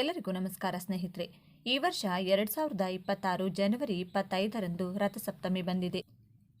ಎಲ್ಲರಿಗೂ ನಮಸ್ಕಾರ ಸ್ನೇಹಿತರೆ. ಈ ವರ್ಷ ಎರಡ್ ಸಾವಿರದ ಇಪ್ಪತ್ತಾರು ಜನವರಿ ಇಪ್ಪತ್ತೈದರಂದು ರಥಸಪ್ತಮಿ ಬಂದಿದೆ.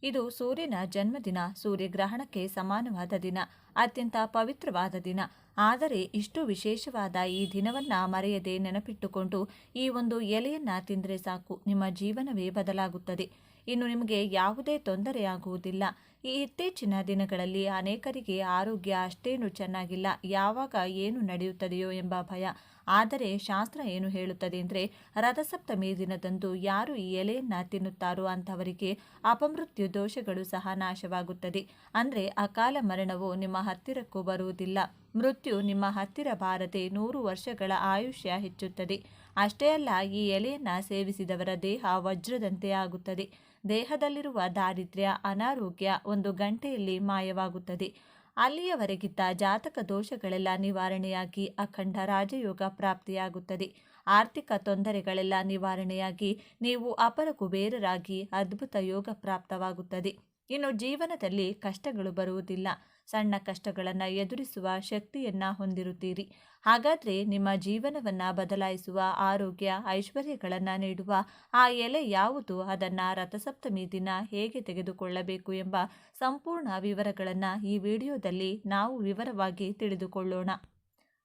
ಇದು ಸೂರ್ಯನ ಜನ್ಮದಿನ, ಸೂರ್ಯಗ್ರಹಣಕ್ಕೆ ಸಮಾನವಾದ ದಿನ, ಅತ್ಯಂತ ಪವಿತ್ರವಾದ ದಿನ. ಆದರೆ ಇಷ್ಟು ವಿಶೇಷವಾದ ಈ ದಿನವನ್ನ ಮರೆಯದೆ ನೆನಪಿಟ್ಟುಕೊಂಡು ಈ ಒಂದು ಎಲೆಯನ್ನ ತಿಂದರೆ ಸಾಕು, ನಿಮ್ಮ ಜೀವನವೇ ಬದಲಾಗುತ್ತದೆ. ಇನ್ನು ನಿಮಗೆ ಯಾವುದೇ ತೊಂದರೆಯಾಗುವುದಿಲ್ಲ ಈ ಇತ್ತೀಚಿನ ದಿನಗಳಲ್ಲಿ ಅನೇಕರಿಗೆ ಆರೋಗ್ಯ ಅಷ್ಟೇನು ಚೆನ್ನಾಗಿಲ್ಲ. ಯಾವಾಗ ಏನು ನಡೆಯುತ್ತದೆಯೋ ಎಂಬ ಭಯ. ಆದರೆ ಶಾಸ್ತ್ರ ಏನು ಹೇಳುತ್ತದೆ ಅಂದರೆ, ರಥಸಪ್ತಮಿ ದಿನದಂದು ಯಾರು ಈ ಎಲೆಯನ್ನು ತಿನ್ನುತ್ತಾರೋ ಅಂಥವರಿಗೆ ಅಪಮೃತ್ಯು ದೋಷಗಳು ಸಹ ನಾಶವಾಗುತ್ತದೆ. ಅಂದರೆ ಅಕಾಲ ಮರಣವು ನಿಮ್ಮ ಹತ್ತಿರಕ್ಕೂ ಬರುವುದಿಲ್ಲ. ಮೃತ್ಯು ನಿಮ್ಮ ಹತ್ತಿರ ಬಾರದೆ ನೂರು ವರ್ಷಗಳ ಆಯುಷ್ಯ ಹೆಚ್ಚುತ್ತದೆ. ಅಷ್ಟೇ ಅಲ್ಲ, ಈ ಎಲೆಯನ್ನು ಸೇವಿಸಿದವರ ದೇಹ ವಜ್ರದಂತೆ ಆಗುತ್ತದೆ. ದೇಹದಲ್ಲಿರುವ ದಾರಿದ್ರ್ಯ, ಅನಾರೋಗ್ಯ ಒಂದು ಗಂಟೆಯಲ್ಲಿ ಮಾಯವಾಗುತ್ತದೆ. ಅಲ್ಲಿಯವರೆಗಿದ್ದ ಜಾತಕ ದೋಷಗಳೆಲ್ಲ ನಿವಾರಣೆಯಾಗಿ ಅಖಂಡ ರಾಜಯೋಗ ಪ್ರಾಪ್ತಿಯಾಗುತ್ತದೆ. ಆರ್ಥಿಕ ತೊಂದರೆಗಳೆಲ್ಲ ನಿವಾರಣೆಯಾಗಿ ನೀವು ಅಪರ ಕುಬೇರರಾಗಿ ಅದ್ಭುತ ಯೋಗ ಪ್ರಾಪ್ತವಾಗುತ್ತದೆ. ಇನ್ನು ಜೀವನದಲ್ಲಿ ಕಷ್ಟಗಳು ಬರುವುದಿಲ್ಲ. ಸಣ್ಣ ಕಷ್ಟಗಳನ್ನು ಎದುರಿಸುವ ಶಕ್ತಿಯನ್ನ ಹೊಂದಿರುತ್ತೀರಿ. ಹಾಗಾದರೆ ನಿಮ್ಮ ಜೀವನವನ್ನ ಬದಲಾಯಿಸುವ ಆರೋಗ್ಯ, ಐಶ್ವರ್ಯಗಳನ್ನು ನೀಡುವ ಆ ಎಲೆ ಯಾವುದು? ಅದನ್ನು ರಥಸಪ್ತಮಿ ದಿನ ಹೇಗೆ ತೆಗೆದುಕೊಳ್ಳಬೇಕು ಎಂಬ ಸಂಪೂರ್ಣ ವಿವರಗಳನ್ನು ಈ ವಿಡಿಯೋದಲ್ಲಿ ನಾವು ವಿವರವಾಗಿ ತಿಳಿದುಕೊಳ್ಳೋಣ.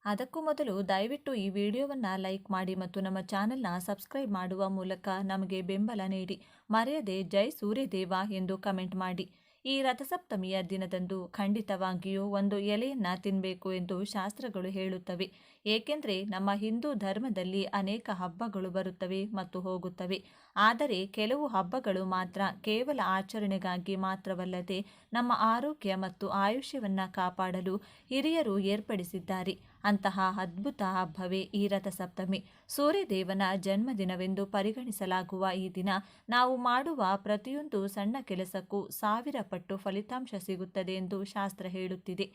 ಅದಕ್ಕೂ ಮೊದಲು ದಯವಿಟ್ಟು ಈ ವಿಡಿಯೋವನ್ನು ಲೈಕ್ ಮಾಡಿ ಮತ್ತು ನಮ್ಮ ಚಾನೆಲ್ನ ಸಬ್ಸ್ಕ್ರೈಬ್ ಮಾಡುವ ಮೂಲಕ ನಮಗೆ ಬೆಂಬಲ ನೀಡಿ. ಮರೆಯದೆ ಜೈ ಸೂರ್ಯದೇವ ಎಂದು ಕಮೆಂಟ್ ಮಾಡಿ. ಈ ರಥಸಪ್ತಮಿಯ ದಿನದಂದು ಖಂಡಿತವಾಗಿಯೂ ಒಂದು ಎಲೆಯನ್ನ ತಿನ್ನಬೇಕು ಎಂದು ಶಾಸ್ತ್ರಗಳು ಹೇಳುತ್ತವೆ. ಏಕೆಂದರೆ ನಮ್ಮ ಹಿಂದೂ ಧರ್ಮದಲ್ಲಿ ಅನೇಕ ಹಬ್ಬಗಳು ಬರುತ್ತವೆ ಮತ್ತು ಹೋಗುತ್ತವೆ. ಆದರೆ ಕೆಲವು ಹಬ್ಬಗಳು ಮಾತ್ರ ಕೇವಲ ಆಚರಣೆಗಾಗಿ ಮಾತ್ರವಲ್ಲದೆ ನಮ್ಮ ಆರೋಗ್ಯ ಮತ್ತು ಆಯುಷ್ಯವನ್ನು ಕಾಪಾಡಲು ಹಿರಿಯರು ಏರ್ಪಡಿಸಿದ್ದಾರೆ. ಅಂತಹ ಅದ್ಭುತ ಹಬ್ಬವೇ ಈ ರಥಸಪ್ತಮಿ. ಸೂರ್ಯದೇವನ ಜನ್ಮದಿನವೆಂದು ಪರಿಗಣಿಸಲಾಗುವ ಈ ದಿನ ನಾವು ಮಾಡುವ ಪ್ರತಿಯೊಂದು ಸಣ್ಣ ಕೆಲಸಕ್ಕೂ ಸಾವಿರ ಪಟ್ಟು ಫಲಿತಾಂಶ ಸಿಗುತ್ತದೆ ಎಂದು ಶಾಸ್ತ್ರ ಹೇಳುತ್ತಿದೆ.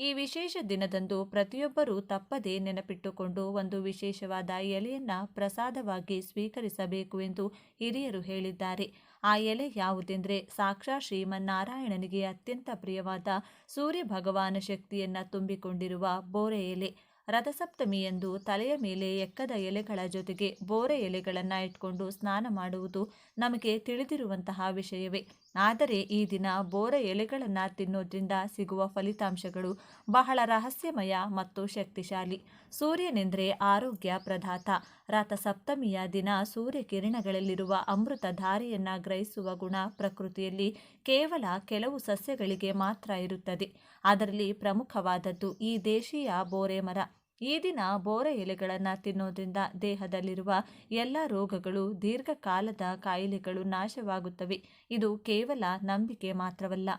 ಈ ವಿಶೇಷ ದಿನದಂದು ಪ್ರತಿಯೊಬ್ಬರೂ ತಪ್ಪದೇ ನೆನಪಿಟ್ಟುಕೊಂಡು ಒಂದು ವಿಶೇಷವಾದ ಎಲೆಯನ್ನ ಪ್ರಸಾದವಾಗಿ ಸ್ವೀಕರಿಸಬೇಕು ಎಂದು ಹಿರಿಯರು ಹೇಳಿದ್ದಾರೆ. ಆ ಎಲೆ ಯಾವುದೆಂದರೆ ಸಾಕ್ಷಾತ್ ಶ್ರೀಮನ್ನಾರಾಯಣನಿಗೆ ಅತ್ಯಂತ ಪ್ರಿಯವಾದ ಸೂರ್ಯ ಭಗವಾನ ಶಕ್ತಿಯನ್ನ ತುಂಬಿಕೊಂಡಿರುವ ಬೋರೆ ಎಲೆ. ರಥಸಪ್ತಮಿಯಂದು ತಲೆಯ ಮೇಲೆ ಎಕ್ಕದ ಎಲೆಗಳ ಜೊತೆಗೆ ಬೋರೆ ಎಲೆಗಳನ್ನು ಇಟ್ಕೊಂಡು ಸ್ನಾನ ಮಾಡುವುದು ನಮಗೆ ತಿಳಿದಿರುವಂತಹ ವಿಷಯವೇ. ಆದರೆ ಈ ದಿನ ಬೋರೆ ಎಲೆಗಳನ್ನು ತಿನ್ನೋದ್ರಿಂದ ಸಿಗುವ ಫಲಿತಾಂಶಗಳು ಬಹಳ ರಹಸ್ಯಮಯ ಮತ್ತು ಶಕ್ತಿಶಾಲಿ. ಸೂರ್ಯನೆಂದರೆ ಆರೋಗ್ಯ ಪ್ರದಾತ ರಥಸಪ್ತಮಿಯ ದಿನ ಸೂರ್ಯ ಕಿರಣಗಳಲ್ಲಿರುವ ಅಮೃತ ಧಾರೆಯನ್ನು ಗ್ರಹಿಸುವ ಗುಣ ಪ್ರಕೃತಿಯಲ್ಲಿ ಕೇವಲ ಕೆಲವು ಸಸ್ಯಗಳಿಗೆ ಮಾತ್ರ ಇರುತ್ತದೆ. ಅದರಲ್ಲಿ ಪ್ರಮುಖವಾದದ್ದು ಈ ದೇಶೀಯ ಬೋರೆ ಮರ. ಈ ದಿನ ಬೋರೆ ಎಲೆಗಳನ್ನು ತಿನ್ನೋದ್ರಿಂದ ದೇಹದಲ್ಲಿರುವ ಎಲ್ಲ ರೋಗಗಳು ದೀರ್ಘಕಾಲದ ಕಾಯಿಲೆಗಳು ನಾಶವಾಗುತ್ತವೆ. ಇದು ಕೇವಲ ನಂಬಿಕೆ ಮಾತ್ರವಲ್ಲ.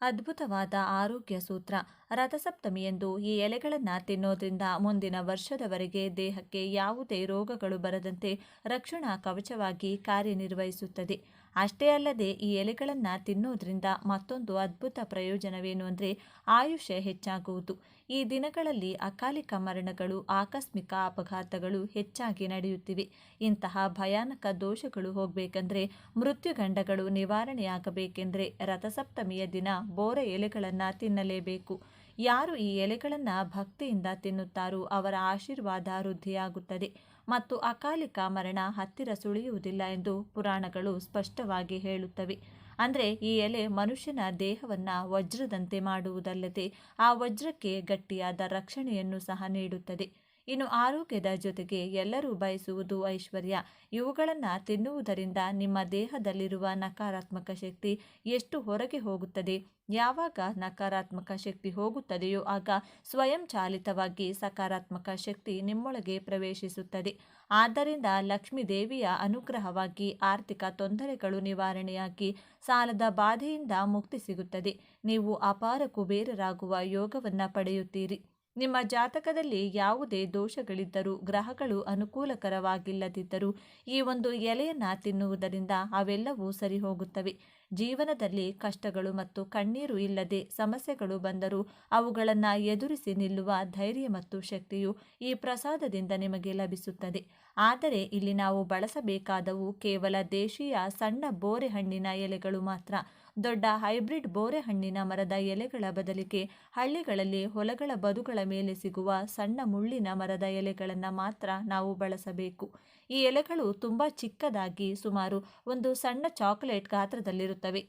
ಅದ್ಭುತವಾದ ಆರೋಗ್ಯ ಸೂತ್ರ. ರಥಸಪ್ತಮಿಯಂದು ಈ ಎಲೆಗಳನ್ನು ತಿನ್ನೋದ್ರಿಂದ ಮುಂದಿನ ವರ್ಷದವರೆಗೆ ದೇಹಕ್ಕೆ ಯಾವುದೇ ರೋಗಗಳು ಬರದಂತೆ ರಕ್ಷಣಾ ಕವಚವಾಗಿ ಕಾರ್ಯನಿರ್ವಹಿಸುತ್ತದೆ. ಅಷ್ಟೇ ಅಲ್ಲದೆ ಈ ಎಲೆಗಳನ್ನು ತಿನ್ನೋದ್ರಿಂದ ಮತ್ತೊಂದು ಅದ್ಭುತ ಪ್ರಯೋಜನವೇನು ಅಂದರೆ ಆಯುಷ್ಯ ಹೆಚ್ಚಾಗುವುದು. ಈ ದಿನಗಳಲ್ಲಿ ಅಕಾಲಿಕ ಮರಣಗಳು, ಆಕಸ್ಮಿಕ ಅಪಘಾತಗಳು ಹೆಚ್ಚಾಗಿ ನಡೆಯುತ್ತಿವೆ. ಇಂತಹ ಭಯಾನಕ ದೋಷಗಳು ಹೋಗಬೇಕೆಂದರೆ ಮೃತ್ಯುಗಂಡಗಳು ನಿವಾರಣೆಯಾಗಬೇಕೆಂದರೆ ರಥಸಪ್ತಮಿಯ ದಿನ ಬೋರ ಎಲೆಗಳನ್ನು ತಿನ್ನಲೇಬೇಕು. ಯಾರು ಈ ಎಲೆಗಳನ್ನು ಭಕ್ತಿಯಿಂದ ತಿನ್ನುತ್ತಾರೋ ಅವರ ಆಶೀರ್ವಾದ ವೃದ್ಧಿಯಾಗುತ್ತದೆ ಮತ್ತು ಅಕಾಲಿಕ ಮರಣ ಹತ್ತಿರ ಸುಳಿಯುವುದಿಲ್ಲ ಎಂದು ಪುರಾಣಗಳು ಸ್ಪಷ್ಟವಾಗಿ ಹೇಳುತ್ತವೆ. ಅಂದರೆ ಈ ಎಲೆ ಮನುಷ್ಯನ ದೇಹವನ್ನು ವಜ್ರದಂತೆ ಮಾಡುವುದಲ್ಲದೆ ಆ ವಜ್ರಕ್ಕೆ ಗಟ್ಟಿಯಾದ ರಕ್ಷಣೆಯನ್ನು ಸಹ ನೀಡುತ್ತದೆ. ಇನ್ನು ಆರೋಗ್ಯದ ಜೊತೆಗೆ ಎಲ್ಲರೂ ಬಯಸುವುದು ಐಶ್ವರ್ಯ. ಇವುಗಳನ್ನು ತಿನ್ನುವುದರಿಂದ ನಿಮ್ಮ ದೇಹದಲ್ಲಿರುವ ನಕಾರಾತ್ಮಕ ಶಕ್ತಿ ಎಷ್ಟು ಹೊರಗೆ ಹೋಗುತ್ತದೆ? ಯಾವಾಗ ನಕಾರಾತ್ಮಕ ಶಕ್ತಿ ಹೋಗುತ್ತದೆಯೋ ಆಗ ಸ್ವಯಂ ಚಾಲಿತವಾಗಿ ಸಕಾರಾತ್ಮಕ ಶಕ್ತಿ ನಿಮ್ಮೊಳಗೆ ಪ್ರವೇಶಿಸುತ್ತದೆ. ಆದ್ದರಿಂದ ಲಕ್ಷ್ಮೀ ದೇವಿಯ ಅನುಗ್ರಹವಾಗಿ ಆರ್ಥಿಕ ತೊಂದರೆಗಳು ನಿವಾರಣೆಯಾಗಿ ಸಾಲದ ಬಾಧೆಯಿಂದ ಮುಕ್ತಿ ಸಿಗುತ್ತದೆ. ನೀವು ಅಪಾರ ಕುಬೇರರಾಗುವ ಯೋಗವನ್ನು ಪಡೆಯುತ್ತೀರಿ. ನಿಮ್ಮ ಜಾತಕದಲ್ಲಿ ಯಾವುದೇ ದೋಷಗಳಿದ್ದರೂ, ಗ್ರಹಗಳು ಅನುಕೂಲಕರವಾಗಿಲ್ಲದಿದ್ದರೂ, ಈ ಒಂದು ಎಲೆಯನ್ನು ತಿನ್ನುವುದರಿಂದ ಅವೆಲ್ಲವೂ ಸರಿ ಹೋಗುತ್ತವೆ ಜೀವನದಲ್ಲಿ ಕಷ್ಟಗಳು ಮತ್ತು ಕಣ್ಣೀರು ಇಲ್ಲದೆ ಸಮಸ್ಯೆಗಳು ಬಂದರೂ, ಅವುಗಳನ್ನು ಎದುರಿಸಿ ನಿಲ್ಲುವ ಧೈರ್ಯ ಮತ್ತು ಶಕ್ತಿಯು ಈ ಪ್ರಸಾದದಿಂದ ನಿಮಗೆ ಲಭಿಸುತ್ತದೆ. ಆದರೆ ಇಲ್ಲಿ ನಾವು ಬಳಸಬೇಕಾದವು ಕೇವಲ ದೇಶೀಯ ಸಣ್ಣ ಬೋರೆ ಹಣ್ಣಿನ ಎಲೆಗಳು ಮಾತ್ರ. ದೊಡ್ಡ ಹೈಬ್ರಿಡ್ ಬೋರೆ ಹಣ್ಣಿನ ಮರದ ಎಲೆಗಳ ಬದಲಿಗೆ ಹಳ್ಳಿಗಳಲ್ಲಿ ಹೊಲಗಳ ಬದುಗಳ ಮೇಲೆ ಸಿಗುವ ಸಣ್ಣ ಮುಳ್ಳಿನ ಮರದ ಎಲೆಗಳನ್ನು ಮಾತ್ರ ನಾವು ಬಳಸಬೇಕು. ಈ ಎಲೆಗಳು ತುಂಬ ಚಿಕ್ಕದಾಗಿ ಸುಮಾರು ಒಂದು ಸಣ್ಣ ಚಾಕೊಲೇಟ್ ಗಾತ್ರದಲ್ಲಿರುತ್ತವೆ.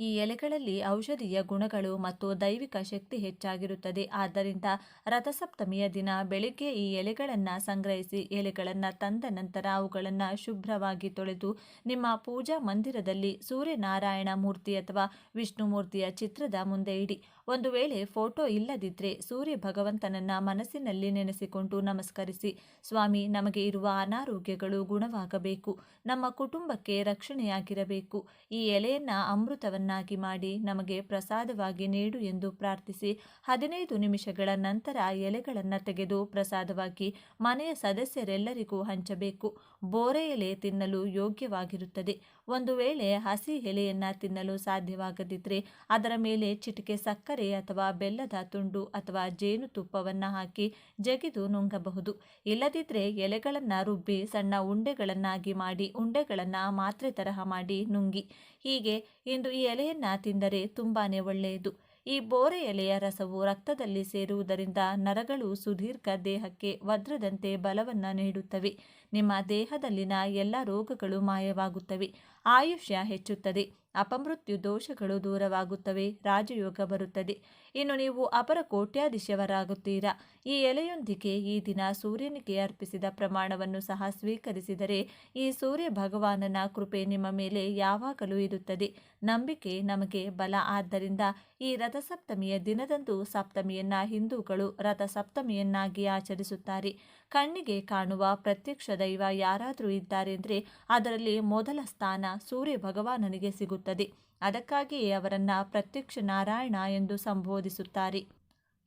ಈ ಎಲೆಗಳಲ್ಲಿ ಔಷಧೀಯ ಗುಣಗಳು ಮತ್ತು ದೈವಿಕ ಶಕ್ತಿ ಹೆಚ್ಚಾಗಿರುತ್ತದೆ. ಆದ್ದರಿಂದ ರಥಸಪ್ತಮಿಯ ದಿನ ಬೆಳಿಗ್ಗೆ ಈ ಎಲೆಗಳನ್ನು ಸಂಗ್ರಹಿಸಿ ಎಲೆಗಳನ್ನು ತಂದ ನಂತರ ಅವುಗಳನ್ನು ಶುಭ್ರವಾಗಿ ತೊಳೆದು ನಿಮ್ಮ ಪೂಜಾ ಮಂದಿರದಲ್ಲಿ ಸೂರ್ಯನಾರಾಯಣ ಮೂರ್ತಿ ಅಥವಾ ವಿಷ್ಣು ಮೂರ್ತಿಯ ಚಿತ್ರದ ಮುಂದೆ ಇಡಿ. ಒಂದು ವೇಳೆ ಫೋಟೋ ಇಲ್ಲದಿದ್ದರೆ ಸೂರ್ಯ ಭಗವಂತನನ್ನ ಮನಸ್ಸಿನಲ್ಲಿ ನೆನೆಸಿಕೊಂಡು ನಮಸ್ಕರಿಸಿ. ಸ್ವಾಮಿ, ನಮಗೆ ಇರುವ ಅನಾರೋಗ್ಯಗಳು ಗುಣವಾಗಬೇಕು. ನಮ್ಮ ಕುಟುಂಬಕ್ಕೆ ರಕ್ಷಣೆಯಾಗಿರಬೇಕು. ಈ ಎಲೆಯನ್ನ ಅಮೃತವನ್ನಾಗಿ ಮಾಡಿ ನಮಗೆ ಪ್ರಸಾದವಾಗಿ ನೀಡು ಎಂದು ಪ್ರಾರ್ಥಿಸಿ ಹದಿನೈದು ನಿಮಿಷಗಳ ನಂತರ ಎಲೆಗಳನ್ನು ತೆಗೆದು ಪ್ರಸಾದವಾಗಿ ಮನೆಯ ಸದಸ್ಯರೆಲ್ಲರಿಗೂ ಹಂಚಬೇಕು. ಬೋರೆ ಎಲೆ ತಿನ್ನಲು ಯೋಗ್ಯವಾಗಿರುತ್ತದೆ. ಒಂದು ವೇಳೆ ಹಸಿ ಎಲೆಯನ್ನು ತಿನ್ನಲು ಸಾಧ್ಯವಾಗದಿದ್ದರೆ ಅದರ ಮೇಲೆ ಚಿಟಿಕೆ ಸಕ್ಕರೆ ಅಥವಾ ಬೆಲ್ಲದ ತುಂಡು ಅಥವಾ ಜೇನುತುಪ್ಪವನ್ನು ಹಾಕಿ ಜಗಿದು ನುಂಗಬಹುದು. ಇಲ್ಲದಿದ್ದರೆ ಎಲೆಗಳನ್ನು ರುಬ್ಬಿ ಸಣ್ಣ ಉಂಡೆಗಳನ್ನಾಗಿ ಮಾಡಿ ಉಂಡೆಗಳನ್ನು ಮಾತ್ರೆ ತರಹ ಮಾಡಿ ನುಂಗಿ. ಹೀಗೆ ಇಂದು ಈ ಎಲೆಯನ್ನು ತಿಂದರೆ ತುಂಬಾ ಒಳ್ಳೆಯದು. ಈ ಬೋರೆ ಎಲೆಯ ರಸವು ರಕ್ತದಲ್ಲಿ ಸೇರುವುದರಿಂದ ನರಗಳು ಸುದೀರ್ಘ ದೇಹಕ್ಕೆ ವಜ್ರದಂತೆ ಬಲವನ್ನು ನೀಡುತ್ತವೆ. ನಿಮ್ಮ ದೇಹದಲ್ಲಿನ ಎಲ್ಲ ರೋಗಗಳು ಮಾಯವಾಗುತ್ತವೆ. ಆಯುಷ್ಯ ಹೆಚ್ಚುತ್ತದೆ. ಅಪಮೃತ್ಯು ದೋಷಗಳು ದೂರವಾಗುತ್ತವೆ, ರಾಜಯೋಗ ಬರುತ್ತದೆ. ಇನ್ನು ನೀವು ಅಪರ ಕೋಟ್ಯಾಧೀಶವರಾಗುತ್ತೀರಾ ಈ ಎಲೆಯೊಂದಿಗೆ ಈ ದಿನ ಸೂರ್ಯನಿಗೆ ಅರ್ಪಿಸಿದ ಪ್ರಮಾಣವನ್ನು ಸಹ ಸ್ವೀಕರಿಸಿದರೆ ಈ ಸೂರ್ಯ ಭಗವಾನನ ಕೃಪೆ ನಿಮ್ಮ ಮೇಲೆ ಯಾವಾಗಲೂ ಇರುತ್ತದೆ. ನಂಬಿಕೆ ನಮಗೆ ಬಲ. ಆದ್ದರಿಂದ ಈ ರಥಸಪ್ತಮಿಯ ದಿನದಂದು ಸಪ್ತಮಿಯನ್ನ ಹಿಂದೂಗಳು ರಥಸಪ್ತಮಿಯನ್ನಾಗಿ ಆಚರಿಸುತ್ತಾರೆ. ಕಣ್ಣಿಗೆ ಕಾಣುವ ಪ್ರತ್ಯಕ್ಷ ದೈವ ಯಾರಾದರೂ ಇದ್ದಾರೆಂದರೆ ಅದರಲ್ಲಿ ಮೊದಲ ಸ್ಥಾನ ಸೂರ್ಯ ಭಗವಾನನಿಗೆ ಸಿಗುತ್ತದೆ. ಅದಕ್ಕಾಗಿಯೇ ಅವರನ್ನು ಪ್ರತ್ಯಕ್ಷ ನಾರಾಯಣ ಎಂದು ಸಂಬೋಧಿಸುತ್ತಾರೆ.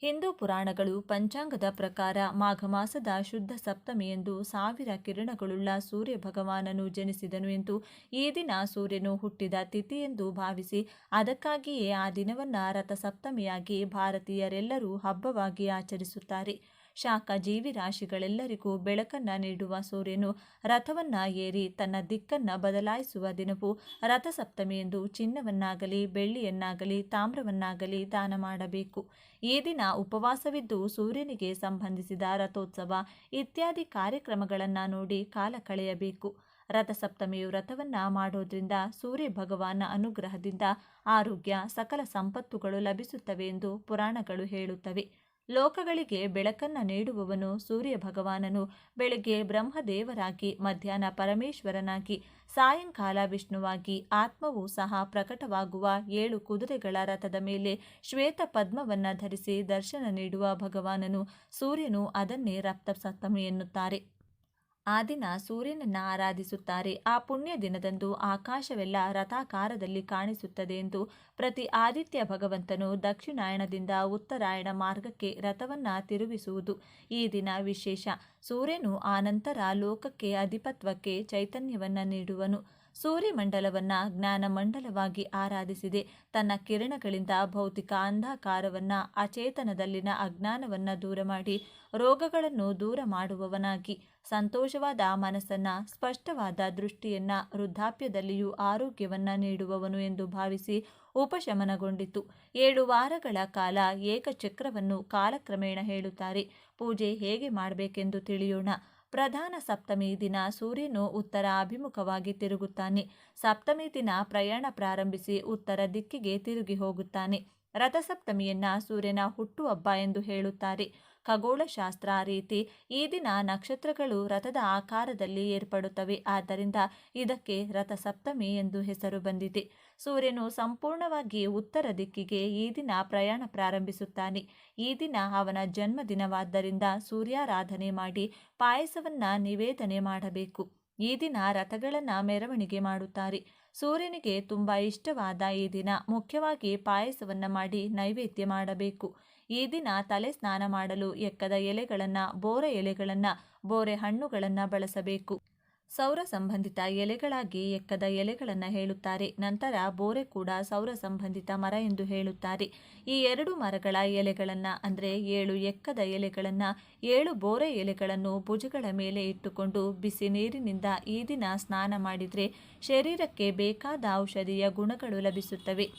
ಹಿಂದೂ ಪುರಾಣಗಳು ಪಂಚಾಂಗದ ಪ್ರಕಾರ ಮಾಘ ಮಾಸದ ಶುದ್ಧ ಸಪ್ತಮಿಯೆಂದು ಸಾವಿರ ಕಿರಣಗಳುಳ್ಳ ಸೂರ್ಯ ಭಗವಾನನು ಜನಿಸಿದನು ಎಂದು ಈ ದಿನ ಸೂರ್ಯನು ಹುಟ್ಟಿದ ತಿಥಿಯೆಂದು ಭಾವಿಸಿ ಅದಕ್ಕಾಗಿಯೇ ಆ ದಿನವನ್ನು ರಥಸಪ್ತಮಿಯಾಗಿ ಭಾರತೀಯರೆಲ್ಲರೂ ಹಬ್ಬವಾಗಿ ಆಚರಿಸುತ್ತಾರೆ. ಶಾಖ ಜೀವಿ ರಾಶಿಗಳೆಲ್ಲರಿಗೂ ಬೆಳಕನ್ನ ನೀಡುವ ಸೂರ್ಯನು ರಥವನ್ನ ಏರಿ ತನ್ನ ದಿಕ್ಕನ್ನ ಬದಲಾಯಿಸುವ ದಿನವು ರಥಸಪ್ತಮಿ ಎಂದು ಚಿನ್ನವನ್ನಾಗಲಿ, ಬೆಳ್ಳಿಯನ್ನಾಗಲಿ, ತಾಮ್ರವನ್ನಾಗಲಿ ದಾನ ಮಾಡಬೇಕು. ಈ ದಿನ ಉಪವಾಸವಿದ್ದು ಸೂರ್ಯನಿಗೆ ಸಂಬಂಧಿಸಿದ ರಥೋತ್ಸವ ಇತ್ಯಾದಿ ಕಾರ್ಯಕ್ರಮಗಳನ್ನು ನೋಡಿ ಕಾಲ ಕಳೆಯಬೇಕು. ರಥಸಪ್ತಮಿಯು ವ್ರತವನ್ನ ಮಾಡೋದ್ರಿಂದ ಸೂರ್ಯ ಭಗವಾನ ಅನುಗ್ರಹದಿಂದ ಆರೋಗ್ಯ, ಸಕಲ ಸಂಪತ್ತುಗಳು ಲಭಿಸುತ್ತವೆ ಎಂದು ಪುರಾಣಗಳು ಹೇಳುತ್ತವೆ. ಲೋಕಗಳಿಗೆ ಬೆಳಕನ್ನ ನೀಡುವವನು ಸೂರ್ಯ ಭಗವಾನನು ಬೆಳಗ್ಗೆ ಬ್ರಹ್ಮದೇವರಾಗಿ, ಮಧ್ಯಾಹ್ನ ಪರಮೇಶ್ವರನಾಗಿ, ಸಾಯಂಕಾಲ ವಿಷ್ಣುವಾಗಿ, ಆತ್ಮವು ಸಹ ಪ್ರಕಟವಾಗುವ ಏಳು ಕುದುರೆಗಳ ರಥದ ಮೇಲೆ ಶ್ವೇತ ಪದ್ಮವನ್ನ ಧರಿಸಿ ದರ್ಶನ ನೀಡುವ ಭಗವಾನನು. ಸೂರ್ಯನು ಅದನ್ನೇ ರಕ್ತಸಪ್ತಮಿ ಎನ್ನುತ್ತಾರೆ. ಆ ದಿನ ಸೂರ್ಯನನ್ನ ಆರಾಧಿಸುತ್ತಾರೆ. ಆ ಪುಣ್ಯ ದಿನದಂದು ಆಕಾಶವೆಲ್ಲ ರಥಾಕಾರದಲ್ಲಿ ಕಾಣಿಸುತ್ತದೆ ಎಂದು ಪ್ರತಿ ಆದಿತ್ಯ ಭಗವಂತನು ದಕ್ಷಿಣಾಯಣದಿಂದ ಉತ್ತರಾಯಣ ಮಾರ್ಗಕ್ಕೆ ರಥವನ್ನ ತಿರುಗಿಸುವುದು ಈ ದಿನ ವಿಶೇಷ. ಸೂರ್ಯನು ಆನಂತರ ಲೋಕಕ್ಕೆ ಅಧಿಪತ್ವಕ್ಕೆ ಚೈತನ್ಯವನ್ನ ನೀಡುವನು. ಸೂರ್ಯಮಂಡಲವನ್ನ ಜ್ಞಾನ ಮಂಡಲವಾಗಿ ಆರಾಧಿಸಿದೆ. ತನ್ನ ಕಿರಣಗಳಿಂದ ಭೌತಿಕ ಅಂಧಕಾರವನ್ನು, ಅಚೇತನದಲ್ಲಿನ ಅಜ್ಞಾನವನ್ನ ದೂರ ಮಾಡಿ ರೋಗಗಳನ್ನು ದೂರ ಮಾಡುವವನಾಗಿ, ಸಂತೋಷವಾದ ಮನಸ್ಸನ್ನ, ಸ್ಪಷ್ಟವಾದ ದೃಷ್ಟಿಯನ್ನ, ವೃದ್ಧಾಪ್ಯದಲ್ಲಿಯೂ ಆರೋಗ್ಯವನ್ನ ನೀಡುವವನು ಎಂದು ಭಾವಿಸಿ ಉಪಶಮನಗೊಂಡಿತು. ಏಳು ವಾರಗಳ ಕಾಲ ಏಕಚಕ್ರವನ್ನು ಕಾಲಕ್ರಮೇಣ ಹೇಳುತ್ತಾರೆ. ಪೂಜೆ ಹೇಗೆ ಮಾಡಬೇಕೆಂದು ತಿಳಿಯೋಣ. ಪ್ರಧಾನ ಸಪ್ತಮಿ ದಿನ ಸೂರ್ಯನು ಉತ್ತರ ಅಭಿಮುಖವಾಗಿ ತಿರುಗುತ್ತಾನೆ. ಸಪ್ತಮಿ ದಿನ ಪ್ರಯಾಣ ಪ್ರಾರಂಭಿಸಿ ಉತ್ತರ ದಿಕ್ಕಿಗೆ ತಿರುಗಿ ಹೋಗುತ್ತಾನೆ. ರಥಸಪ್ತಮಿಯನ್ನ ಸೂರ್ಯನ ಹುಟ್ಟುಹಬ್ಬ ಎಂದು ಹೇಳುತ್ತಾರೆ. ಖಗೋಳಶಾಸ್ತ್ರ ರೀತಿ ಈ ದಿನ ನಕ್ಷತ್ರಗಳು ರಥದ ಆಕಾರದಲ್ಲಿ ಏರ್ಪಡುತ್ತವೆ. ಆದ್ದರಿಂದ ಇದಕ್ಕೆ ರಥಸಪ್ತಮಿ ಎಂದು ಹೆಸರು ಬಂದಿದೆ. ಸೂರ್ಯನು ಸಂಪೂರ್ಣವಾಗಿ ಉತ್ತರ ದಿಕ್ಕಿಗೆ ಈ ದಿನ ಪ್ರಯಾಣ ಪ್ರಾರಂಭಿಸುತ್ತಾನೆ. ಈ ದಿನ ಅವನ ಜನ್ಮದಿನವಾದ್ದರಿಂದ ಸೂರ್ಯಾರಾಧನೆ ಮಾಡಿ ಪಾಯಸವನ್ನ ನಿವೇದನೆ ಮಾಡಬೇಕು. ಈ ದಿನ ರಥಗಳನ್ನು ಮೆರವಣಿಗೆ ಮಾಡುತ್ತಾರೆ. ಸೂರ್ಯನಿಗೆ ತುಂಬ ಇಷ್ಟವಾದ ಈ ದಿನ. ಮುಖ್ಯವಾಗಿ ಪಾಯಸವನ್ನು ಮಾಡಿ ನೈವೇದ್ಯ ಮಾಡಬೇಕು. ಈ ದಿನ ತಲೆ ಸ್ನಾನ ಮಾಡಲು ಎಕ್ಕದ ಎಲೆಗಳನ್ನು, ಬೋರೆ ಎಲೆಗಳನ್ನು, ಬೋರೆ ಹಣ್ಣುಗಳನ್ನು ಬಳಸಬೇಕು. ಸೌರ ಸಂಬಂಧಿತ ಎಲೆಗಳಾಗಿ ಎಕ್ಕದ ಎಲೆಗಳನ್ನು ಹೇಳುತ್ತಾರೆ. ನಂತರ ಬೋರೆ ಕೂಡ ಸೌರ ಸಂಬಂಧಿತ ಮರ ಎಂದು ಹೇಳುತ್ತಾರೆ. ಈ ಎರಡು ಮರಗಳ ಎಲೆಗಳನ್ನು, ಅಂದರೆ ಏಳು ಎಕ್ಕದ ಎಲೆಗಳನ್ನು, ಏಳು ಬೋರೆ ಎಲೆಗಳನ್ನು ಭುಜಗಳ ಮೇಲೆ ಇಟ್ಟುಕೊಂಡು ಬಿಸಿ ನೀರಿನಿಂದ ಈ ದಿನ ಸ್ನಾನ ಮಾಡಿದರೆ ಶರೀರಕ್ಕೆ ಬೇಕಾದ ಔಷಧೀಯ ಗುಣಗಳು ಲಭಿಸುತ್ತವೆ.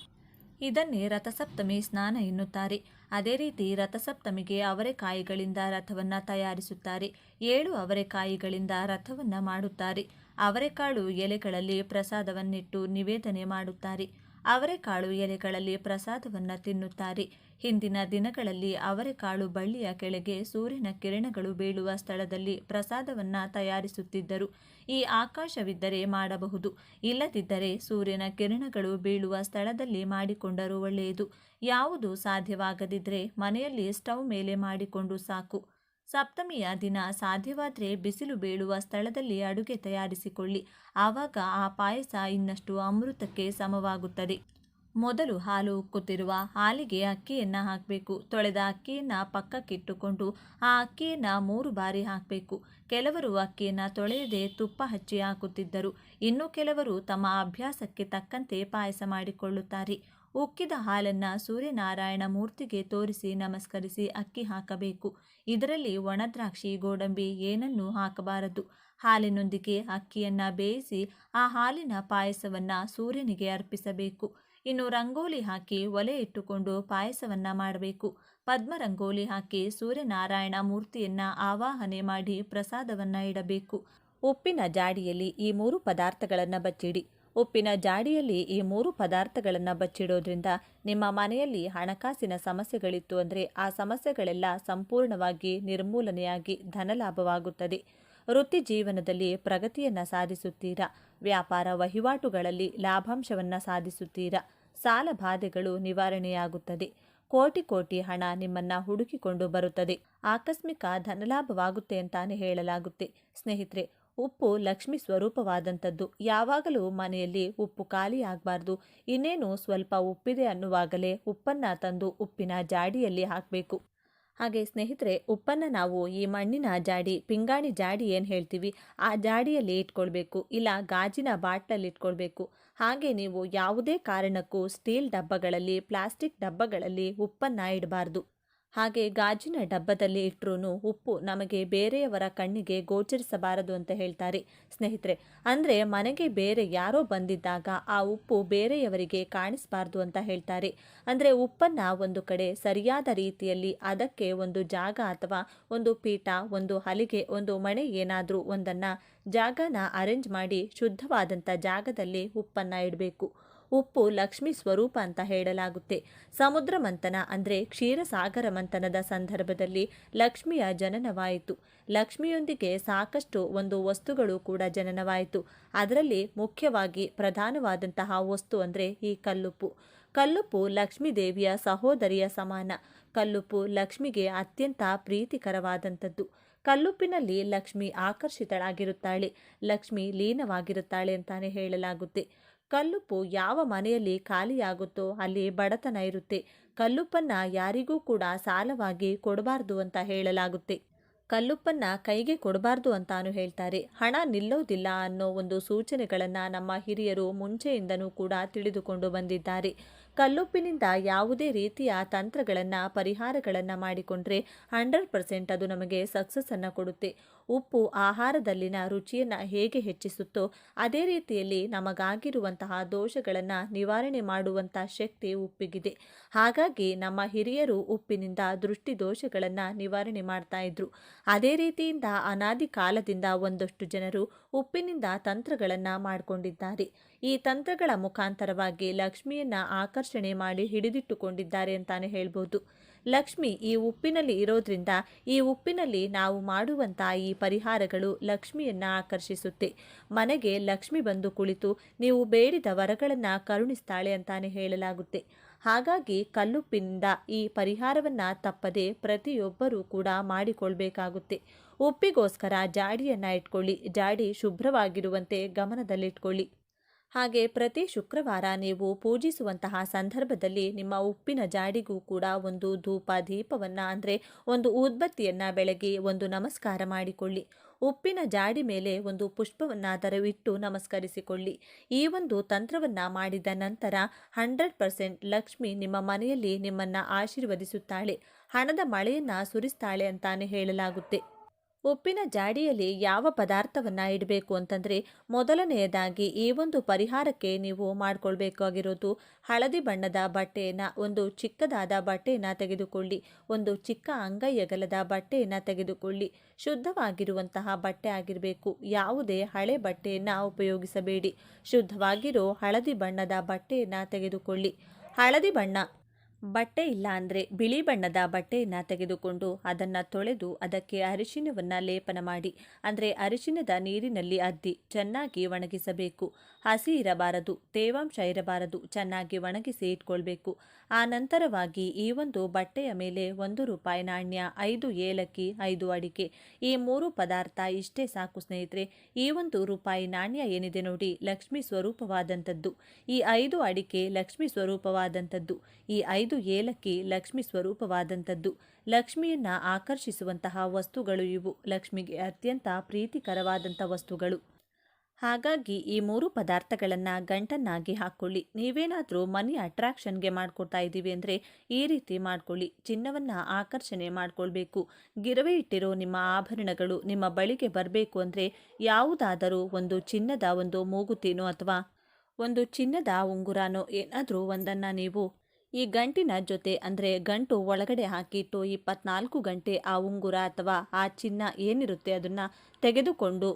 ಇದನ್ನೇ ರಥಸಪ್ತಮಿ ಸ್ನಾನ ಎನ್ನುತ್ತಾರೆ. ಅದೇ ರೀತಿ ರಥಸಪ್ತಮಿಗೆ ಅವರೆಕಾಯಿಗಳಿಂದ ರಥವನ್ನು ತಯಾರಿಸುತ್ತಾರೆ. ಏಳು ಅವರೆಕಾಯಿಗಳಿಂದ ರಥವನ್ನು ಮಾಡುತ್ತಾರೆ. ಅವರೆಕಾಳು ಎಲೆಗಳಲ್ಲಿ ಪ್ರಸಾದವನ್ನಿಟ್ಟು ನಿವೇದನೆ ಮಾಡುತ್ತಾರೆ. ಅವರೆಕಾಳು ಎಲೆಗಳಲ್ಲಿ ಪ್ರಸಾದವನ್ನು ತಿನ್ನುತ್ತಾರೆ. ಹಿಂದಿನ ದಿನಗಳಲ್ಲಿ ಅವರೆಕಾಳು ಬಳ್ಳಿಯ ಕೆಳಗೆ ಸೂರ್ಯನ ಕಿರಣಗಳು ಬೀಳುವ ಸ್ಥಳದಲ್ಲಿ ಪ್ರಸಾದವನ್ನು ತಯಾರಿಸುತ್ತಿದ್ದರು. ಈ ಆಕಾಶವಿದ್ದರೆ ಮಾಡಬಹುದು. ಇಲ್ಲದಿದ್ದರೆ ಸೂರ್ಯನ ಕಿರಣಗಳು ಬೀಳುವ ಸ್ಥಳದಲ್ಲಿ ಮಾಡಿಕೊಂಡರೂ ಒಳ್ಳೆಯದು. ಯಾವುದು ಸಾಧ್ಯವಾಗದಿದ್ದರೆ ಮನೆಯಲ್ಲಿ ಸ್ಟವ್ ಮೇಲೆ ಮಾಡಿಕೊಂಡು ಸಾಕು. ಸಪ್ತಮಿಯ ದಿನ ಸಾಧ್ಯವಾದರೆ ಬಿಸಿಲು ಬೀಳುವ ಸ್ಥಳದಲ್ಲಿ ಅಡುಗೆ ತಯಾರಿಸಿಕೊಳ್ಳಿ. ಆವಾಗ ಆ ಪಾಯಸ ಇನ್ನಷ್ಟು ಅಮೃತಕ್ಕೆ ಸಮವಾಗುತ್ತದೆ. ಮೊದಲು ಹಾಲು ಉಕ್ಕುತ್ತಿರುವ ಹಾಲಿಗೆ ಅಕ್ಕಿಯನ್ನು ಹಾಕಬೇಕು. ತೊಳೆದ ಅಕ್ಕಿಯನ್ನು ಪಕ್ಕಕ್ಕಿಟ್ಟುಕೊಂಡು ಆ ಅಕ್ಕಿಯನ್ನು ಮೂರು ಬಾರಿ ಹಾಕಬೇಕು. ಕೆಲವರು ಅಕ್ಕಿಯನ್ನು ತೊಳೆಯದೆ ತುಪ್ಪ ಹಚ್ಚಿ ಹಾಕುತ್ತಿದ್ದರು. ಇನ್ನು ಕೆಲವರು ತಮ್ಮ ಅಭ್ಯಾಸಕ್ಕೆ ತಕ್ಕಂತೆ ಪಾಯಸ ಮಾಡಿಕೊಳ್ಳುತ್ತಾರೆ. ಉಕ್ಕಿದ ಹಾಲನ್ನು ಸೂರ್ಯನಾರಾಯಣ ಮೂರ್ತಿಗೆ ತೋರಿಸಿ ನಮಸ್ಕರಿಸಿ ಅಕ್ಕಿ ಹಾಕಬೇಕು. ಇದರಲ್ಲಿ ಒಣದ್ರಾಕ್ಷಿ, ಗೋಡಂಬಿ ಏನನ್ನೂ ಹಾಕಬಾರದು. ಹಾಲಿನೊಂದಿಗೆ ಅಕ್ಕಿಯನ್ನು ಬೇಯಿಸಿ ಆ ಹಾಲಿನ ಪಾಯಸವನ್ನು ಸೂರ್ಯನಿಗೆ ಅರ್ಪಿಸಬೇಕು. ಇನ್ನು ರಂಗೋಲಿ ಹಾಕಿ ಒಲೆ ಇಟ್ಟುಕೊಂಡು ಪಾಯಸವನ್ನ ಮಾಡಬೇಕು. ಪದ್ಮ ರಂಗೋಲಿ ಹಾಕಿ ಸೂರ್ಯನಾರಾಯಣ ಮೂರ್ತಿಯನ್ನ ಆವಾಹನೆ ಮಾಡಿ ಪ್ರಸಾದವನ್ನ ಇಡಬೇಕು. ಉಪ್ಪಿನ ಜಾಡಿಯಲ್ಲಿ ಈ ಮೂರು ಪದಾರ್ಥಗಳನ್ನು ಬಚ್ಚಿಡಿ. ಉಪ್ಪಿನ ಜಾಡಿಯಲ್ಲಿ ಈ ಮೂರು ಪದಾರ್ಥಗಳನ್ನು ಬಚ್ಚಿಡೋದ್ರಿಂದ ನಿಮ್ಮ ಮನೆಯಲ್ಲಿ ಹಣಕಾಸಿನ ಸಮಸ್ಯೆಗಳಿತ್ತು ಅಂದರೆ ಆ ಸಮಸ್ಯೆಗಳೆಲ್ಲ ಸಂಪೂರ್ಣವಾಗಿ ನಿರ್ಮೂಲನೆಯಾಗಿ ಧನಲಾಭವಾಗುತ್ತದೆ. ವೃತ್ತಿ ಜೀವನದಲ್ಲಿ ಪ್ರಗತಿಯನ್ನು ಸಾಧಿಸುತ್ತೀರಾ? ವ್ಯಾಪಾರ ವಹಿವಾಟುಗಳಲ್ಲಿ ಲಾಭಾಂಶವನ್ನು ಸಾಧಿಸುತ್ತೀರಾ? ಸಾಲ ಬಾಧೆಗಳು ನಿವಾರಣೆಯಾಗುತ್ತದೆ. ಕೋಟಿ ಕೋಟಿ ಹಣ ನಿಮ್ಮನ್ನ ಹುಡುಕಿಕೊಂಡು ಬರುತ್ತದೆ. ಆಕಸ್ಮಿಕ ಧನಲಾಭವಾಗುತ್ತೆ ಅಂತಾನೆ ಹೇಳಲಾಗುತ್ತೆ. ಸ್ನೇಹಿತರೆ ಉಪ್ಪು ಲಕ್ಷ್ಮಿ ಸ್ವರೂಪವಾದಂಥದ್ದು. ಯಾವಾಗಲೂ ಮನೆಯಲ್ಲಿ ಉಪ್ಪು ಖಾಲಿ ಆಗಬಾರ್ದು. ಇನ್ನೇನು ಸ್ವಲ್ಪ ಉಪ್ಪಿದೆ ಅನ್ನುವಾಗಲೇ ಉಪ್ಪನ್ನು ತಂದು ಉಪ್ಪಿನ ಜಾಡಿಯಲ್ಲಿ ಹಾಕಬೇಕು. ಹಾಗೆ ಸ್ನೇಹಿತರೆ, ಉಪ್ಪನ್ನು ನಾವು ಈ ಮಣ್ಣಿನ ಜಾಡಿ, ಪಿಂಗಾಣಿ ಜಾಡಿ ಏನು ಹೇಳ್ತೀವಿ, ಆ ಜಾಡಿಯಲ್ಲಿ ಇಟ್ಕೊಳ್ಬೇಕು. ಇಲ್ಲ ಗಾಜಿನ ಬಾಟ್ಲಲ್ಲಿ ಇಟ್ಕೊಳ್ಬೇಕು. ಹಾಗೆ ನೀವು ಯಾವುದೇ ಕಾರಣಕ್ಕೂ ಸ್ಟೀಲ್ ಡಬ್ಬಗಳಲ್ಲಿ, ಪ್ಲಾಸ್ಟಿಕ್ ಡಬ್ಬಗಳಲ್ಲಿ ಉಪ್ಪನ್ನು ಇಡಬಾರ್ದು. ಹಾಗೆ ಗಾಜಿನ ಡಬ್ಬದಲ್ಲಿ ಇಟ್ಟರೂ ಉಪ್ಪು ನಮಗೆ ಬೇರೆಯವರ ಕಣ್ಣಿಗೆ ಗೋಚರಿಸಬಾರದು ಅಂತ ಹೇಳ್ತಾರೆ ಸ್ನೇಹಿತರೆ. ಅಂದರೆ ಮನೆಗೆ ಬೇರೆ ಯಾರೋ ಬಂದಿದ್ದಾಗ ಆ ಉಪ್ಪು ಬೇರೆಯವರಿಗೆ ಕಾಣಿಸಬಾರ್ದು ಅಂತ ಹೇಳ್ತಾರೆ. ಅಂದರೆ ಉಪ್ಪನ್ನು ಒಂದು ಕಡೆ ಸರಿಯಾದ ರೀತಿಯಲ್ಲಿ ಅದಕ್ಕೆ ಒಂದು ಜಾಗ ಅಥವಾ ಒಂದು ಪೀಠ, ಒಂದು ಹಲಿಗೆ, ಒಂದು ಮಣೆ ಏನಾದರೂ ಒಂದನ್ನು ಜಾಗನ ಅರೇಂಜ್ ಮಾಡಿ ಶುದ್ಧವಾದಂಥ ಜಾಗದಲ್ಲಿ ಉಪ್ಪನ್ನು ಇಡಬೇಕು. ಉಪ್ಪು ಲಕ್ಷ್ಮಿ ಸ್ವರೂಪ ಅಂತ ಹೇಳಲಾಗುತ್ತೆ. ಸಮುದ್ರ ಮಂಥನ ಅಂದರೆ ಕ್ಷೀರಸಾಗರ ಮಂಥನದ ಸಂದರ್ಭದಲ್ಲಿ ಲಕ್ಷ್ಮಿಯ ಜನನವಾಯಿತು. ಲಕ್ಷ್ಮಿಯೊಂದಿಗೆ ಸಾಕಷ್ಟು ಒಂದು ವಸ್ತುಗಳು ಕೂಡ ಜನನವಾಯಿತು. ಅದರಲ್ಲಿ ಮುಖ್ಯವಾಗಿ ಪ್ರಧಾನವಾದಂತಹ ವಸ್ತು ಅಂದರೆ ಈ ಕಲ್ಲುಪ್ಪು. ಕಲ್ಲುಪ್ಪು ಲಕ್ಷ್ಮೀ ದೇವಿಯ ಸಹೋದರಿಯ ಸಮಾನ. ಕಲ್ಲುಪ್ಪು ಲಕ್ಷ್ಮಿಗೆ ಅತ್ಯಂತ ಪ್ರೀತಿಕರವಾದಂಥದ್ದು. ಕಲ್ಲುಪ್ಪಿನಲ್ಲಿ ಲಕ್ಷ್ಮಿ ಆಕರ್ಷಿತಳಾಗಿರುತ್ತಾಳೆ. ಲಕ್ಷ್ಮಿ ಲೀನವಾಗಿರುತ್ತಾಳೆ ಅಂತಾನೆ ಹೇಳಲಾಗುತ್ತೆ. ಕಲ್ಲುಪ್ಪು ಯಾವ ಮನೆಯಲ್ಲಿ ಖಾಲಿಯಾಗುತ್ತೋ ಅಲ್ಲಿ ಬಡತನ ಇರುತ್ತೆ. ಕಲ್ಲುಪ್ಪನ್ನು ಯಾರಿಗೂ ಕೂಡ ಸಾಲವಾಗಿ ಕೊಡಬಾರ್ದು ಅಂತ ಹೇಳಲಾಗುತ್ತೆ. ಕಲ್ಲುಪ್ಪನ್ನ ಕೈಗೆ ಕೊಡಬಾರ್ದು ಅಂತಾನು ಹೇಳ್ತಾರೆ. ಹಣ ನಿಲ್ಲೋದಿಲ್ಲ ಅನ್ನೋ ಒಂದು ಸೂಚನೆಗಳನ್ನು ನಮ್ಮ ಹಿರಿಯರು ಮುಂಚೆಯಿಂದನೂ ಕೂಡ ತಿಳಿದುಕೊಂಡು ಬಂದಿದ್ದಾರೆ. ಕಲ್ಲುಪ್ಪಿನಿಂದ ಯಾವುದೇ ರೀತಿಯ ತಂತ್ರಗಳನ್ನು, ಪರಿಹಾರಗಳನ್ನು ಮಾಡಿಕೊಂಡ್ರೆ ಹಂಡ್ರೆಡ್ ಪರ್ಸೆಂಟ್ ಅದು ನಮಗೆ ಸಕ್ಸಸ್ಸನ್ನು ಕೊಡುತ್ತೆ. ಉಪ್ಪು ಆಹಾರದಲ್ಲಿನ ರುಚಿಯನ್ನು ಹೇಗೆ ಹೆಚ್ಚಿಸುತ್ತೋ ಅದೇ ರೀತಿಯಲ್ಲಿ ನಮಗಾಗಿರುವಂತಹ ದೋಷಗಳನ್ನು ನಿವಾರಣೆ ಮಾಡುವಂಥ ಶಕ್ತಿ ಉಪ್ಪಿಗಿದೆ. ಹಾಗಾಗಿ ನಮ್ಮ ಹಿರಿಯರು ಉಪ್ಪಿನಿಂದ ದೃಷ್ಟಿ ದೋಷಗಳನ್ನು ನಿವಾರಣೆ ಮಾಡ್ತಾ ಇದ್ರು. ಅದೇ ರೀತಿಯಿಂದ ಅನಾದಿ ಕಾಲದಿಂದ ಒಂದಷ್ಟು ಜನರು ಉಪ್ಪಿನಿಂದ ತಂತ್ರಗಳನ್ನು ಮಾಡಿಕೊಂಡಿದ್ದಾರೆ. ಈ ತಂತ್ರಗಳ ಮುಖಾಂತರವಾಗಿ ಲಕ್ಷ್ಮಿಯನ್ನು ಆಕರ್ಷಣೆ ಮಾಡಿ ಹಿಡಿದಿಟ್ಟುಕೊಂಡಿದ್ದಾರೆ ಅಂತಾನೆ ಹೇಳ್ಬೋದು. ಲಕ್ಷ್ಮಿ ಈ ಉಪ್ಪಿನಲ್ಲಿ ಇರೋದ್ರಿಂದ ಈ ಉಪ್ಪಿನಲ್ಲಿ ನಾವು ಮಾಡುವಂಥ ಈ ಪರಿಹಾರಗಳು ಲಕ್ಷ್ಮಿಯನ್ನ ಆಕರ್ಷಿಸುತ್ತೆ. ಮನೆಗೆ ಲಕ್ಷ್ಮಿ ಬಂದು ಕುಳಿತು ನೀವು ಬೇಡಿದ ವರಗಳನ್ನು ಕರುಣಿಸ್ತಾಳೆ ಅಂತಾನೆ ಹೇಳಲಾಗುತ್ತೆ. ಹಾಗಾಗಿ ಕಲ್ಲುಪ್ಪಿನಿಂದ ಈ ಪರಿಹಾರವನ್ನು ತಪ್ಪದೆ ಪ್ರತಿಯೊಬ್ಬರೂ ಕೂಡ ಮಾಡಿಕೊಳ್ಬೇಕಾಗುತ್ತೆ. ಉಪ್ಪಿಗೋಸ್ಕರ ಜಾಡಿಯನ್ನು ಇಟ್ಕೊಳ್ಳಿ. ಜಾಡಿ ಶುಭ್ರವಾಗಿರುವಂತೆ ಗಮನದಲ್ಲಿಟ್ಕೊಳ್ಳಿ. ಹಾಗೆ ಪ್ರತಿ ಶುಕ್ರವಾರ ನೀವು ಪೂಜಿಸುವಂತಹ ಸಂದರ್ಭದಲ್ಲಿ ನಿಮ್ಮ ಉಪ್ಪಿನ ಜಾಡಿಗೂ ಕೂಡ ಒಂದು ಧೂಪ ದೀಪವನ್ನು ಅಂದರೆ ಒಂದು ಉದ್ಬತ್ತಿಯನ್ನು ಬೆಳಗ್ಗೆ ಒಂದು ನಮಸ್ಕಾರ ಮಾಡಿಕೊಳ್ಳಿ. ಉಪ್ಪಿನ ಜಾಡಿ ಮೇಲೆ ಒಂದು ಪುಷ್ಪವನ್ನಾದರೂ ಇಟ್ಟು ನಮಸ್ಕರಿಸಿಕೊಳ್ಳಿ. ಈ ಒಂದು ತಂತ್ರವನ್ನು ಮಾಡಿದ ನಂತರ ಹಂಡ್ರೆಡ್ ಪರ್ಸೆಂಟ್ ಲಕ್ಷ್ಮಿ ನಿಮ್ಮ ಮನೆಯಲ್ಲಿ ನಿಮ್ಮನ್ನು ಆಶೀರ್ವದಿಸುತ್ತಾಳೆ. ಹಣದ ಮಳೆಯನ್ನು ಸುರಿಸ್ತಾಳೆ ಅಂತಾನೆ ಹೇಳಲಾಗುತ್ತೆ. ಉಪ್ಪಿನ ಜಾಡಿಯಲ್ಲಿ ಯಾವ ಪದಾರ್ಥವನ್ನು ಇಡಬೇಕು ಅಂತಂದರೆ ಮೊದಲನೆಯದಾಗಿ ಈ ಒಂದು ಪರಿಹಾರಕ್ಕೆ ನೀವು ಮಾಡಿಕೊಳ್ಬೇಕಾಗಿರೋದು ಹಳದಿ ಬಣ್ಣದ ಬಟ್ಟೆಯನ್ನು ಒಂದು ಚಿಕ್ಕದಾದ ಬಟ್ಟೆಯನ್ನು ತೆಗೆದುಕೊಳ್ಳಿ, ಒಂದು ಚಿಕ್ಕ ಅಂಗೈಯಗಲದ ಬಟ್ಟೆಯನ್ನು ತೆಗೆದುಕೊಳ್ಳಿ. ಶುದ್ಧವಾಗಿರುವಂತಹ ಬಟ್ಟೆ ಆಗಿರಬೇಕು. ಯಾವುದೇ ಹಳೆ ಬಟ್ಟೆಯನ್ನು ಉಪಯೋಗಿಸಬೇಡಿ. ಶುದ್ಧವಾಗಿರೋ ಹಳದಿ ಬಣ್ಣದ ಬಟ್ಟೆಯನ್ನು ತೆಗೆದುಕೊಳ್ಳಿ. ಹಳದಿ ಬಣ್ಣ ಬಟ್ಟೆ ಇಲ್ಲ ಅಂದರೆ ಬಿಳಿ ಬಣ್ಣದ ಬಟ್ಟೆಯನ್ನು ತೆಗೆದುಕೊಂಡು ಅದನ್ನು ತೊಳೆದು ಅದಕ್ಕೆ ಅರಿಶಿನವನ್ನು ಲೇಪನ ಮಾಡಿ. ಅಂದರೆ ಅರಿಶಿನದ ನೀರಿನಲ್ಲಿ ಅದ್ದಿ ಚೆನ್ನಾಗಿ ಒಣಗಿಸಬೇಕು. ಹಸಿ ಇರಬಾರದು, ತೇವಾಂಶ ಇರಬಾರದು, ಚೆನ್ನಾಗಿ ಒಣಗಿಸಿ ಇಟ್ಕೊಳ್ಬೇಕು. ಆ ನಂತರವಾಗಿ ಈ ಒಂದು ಬಟ್ಟೆಯ ಮೇಲೆ ಒಂದು ರೂಪಾಯಿ ನಾಣ್ಯ, ಐದು ಏಲಕ್ಕಿ, ಐದು ಅಡಿಕೆ, ಈ ಮೂರು ಪದಾರ್ಥ ಇಷ್ಟೇ ಸಾಕು ಸ್ನೇಹಿತರೆ. ಈ ಒಂದು ರೂಪಾಯಿ ನಾಣ್ಯ ಏನಿದೆ ನೋಡಿ, ಲಕ್ಷ್ಮಿ ಸ್ವರೂಪವಾದಂಥದ್ದು. ಈ ಐದು ಅಡಿಕೆ ಲಕ್ಷ್ಮಿ ಸ್ವರೂಪವಾದಂಥದ್ದು. ಈ ಐದು ಏಲಕ್ಕಿ ಲಕ್ಷ್ಮಿ ಸ್ವರೂಪವಾದಂಥದ್ದು. ಲಕ್ಷ್ಮಿಯನ್ನು ಆಕರ್ಷಿಸುವಂತಹ ವಸ್ತುಗಳು ಇವು. ಲಕ್ಷ್ಮಿಗೆ ಅತ್ಯಂತ ಪ್ರೀತಿಕರವಾದಂಥ ವಸ್ತುಗಳು. ಹಾಗಾಗಿ ಈ ಮೂರು ಪದಾರ್ಥಗಳನ್ನು ಗಂಟನ್ನಾಗಿ ಹಾಕ್ಕೊಳ್ಳಿ ನೀವೇನಾದರೂ ಮನಿ ಅಟ್ರಾಕ್ಷನ್ಗೆ ಮಾಡ್ಕೊಡ್ತಾ ಇದ್ದೀವಿ ಅಂದರೆ ಈ ರೀತಿ ಮಾಡ್ಕೊಳ್ಳಿ. ಚಿನ್ನವನ್ನು ಆಕರ್ಷಣೆ ಮಾಡಿಕೊಳ್ಬೇಕು. ಗಿರವೆ ಇಟ್ಟಿರೋ ನಿಮ್ಮ ಆಭರಣಗಳು ನಿಮ್ಮ ಬಳಿಗೆ ಬರಬೇಕು ಅಂದರೆ ಯಾವುದಾದರೂ ಒಂದು ಚಿನ್ನದ ಒಂದು ಮೂಗುತಿನೋ ಅಥವಾ ಒಂದು ಚಿನ್ನದ ಉಂಗುರನೋ ಏನಾದರೂ ಒಂದನ್ನು ನೀವು ಈ ಗಂಟಿನ ಜೊತೆ ಅಂದರೆ ಗಂಟು ಒಳಗಡೆ ಹಾಕಿಟ್ಟು ಇಪ್ಪತ್ನಾಲ್ಕು ಗಂಟೆ ಆ ಉಂಗುರ ಅಥವಾ ಆ ಚಿನ್ನ ಏನಿರುತ್ತೆ ಅದನ್ನು ತೆಗೆದುಕೊಂಡು